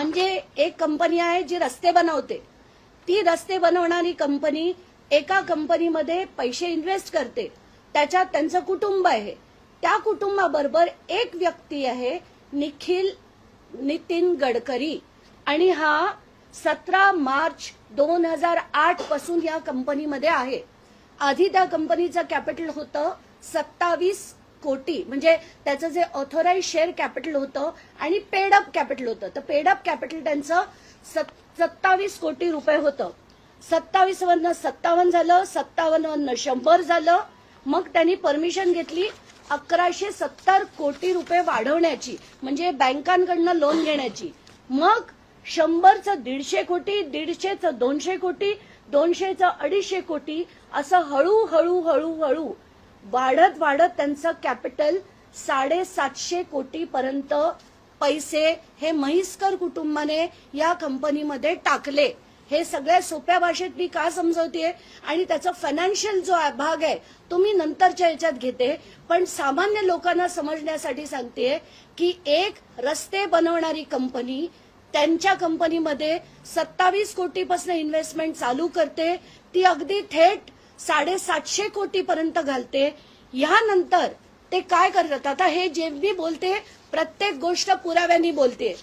म्हणजे एक कंपनी आहे जी रस्ते बनवते. ती रस्ते बनवणारी कंपनी एका कंपनीमध्ये पैसे इन्व्हेस्ट करते. त्याच्यात त्यांचं कुटुंब आहे. त्या कुटुंबाबरोबर एक व्यक्ती आहे निखिल नितीन गडकरी. आणि हा सतरा मार्च दोन हजार आठपासून या कंपनीमध्ये आहे. आधी त्या कंपनीचं कॅपिटल होतं सत्तावीस कोटी म्हणजे त्याचं जे ऑथोराईज शेअर कॅपिटल होतं आणि पेडअप कॅपिटल होतं. तर पेडअप कॅपिटल त्यांचं सत्तावीस कोटी रुपये होतं. सत्तावीस वरनं सत्तावन्न झालं सत्तावन्न वरनं शंभर झालं. मग त्यांनी परमिशन घेतली अकराशे सत्तर कोटी रुपये वाढवण्याची म्हणजे बँकांकडनं लोन घेण्याची. मग शंभरचं दीडशे कोटी दीडशेचं दोनशे कोटी दोनशेचं अडीचशे कोटी असं हळूहळू हळूहळू वाढत वाढत त्यांचं कॅपिटल साडेसातशे कोटी पर्यंत पैसे हे म्हैसकर कुटुंबाने या कंपनीमध्ये टाकले. हे सगळ्या सोप्या भाषेत मी का समजवते आणि त्याचा फायनान्शियल जो भाग आहे तो मी नंतरच्या याच्यात घेते. पण सामान्य लोकांना समजण्यासाठी सांगते की एक रस्ते बनवणारी कंपनी त्यांच्या कंपनीमध्ये सत्तावीस कोटीपासून इन्व्हेस्टमेंट चालू करते. ती अगदी थेट साडेसातशे कोटी पर्यंत घालते. यानंतर ते काय करतात? आता हे जे मी बोलते प्रत्येक गोष्ट पुराव्यांनी बोलते.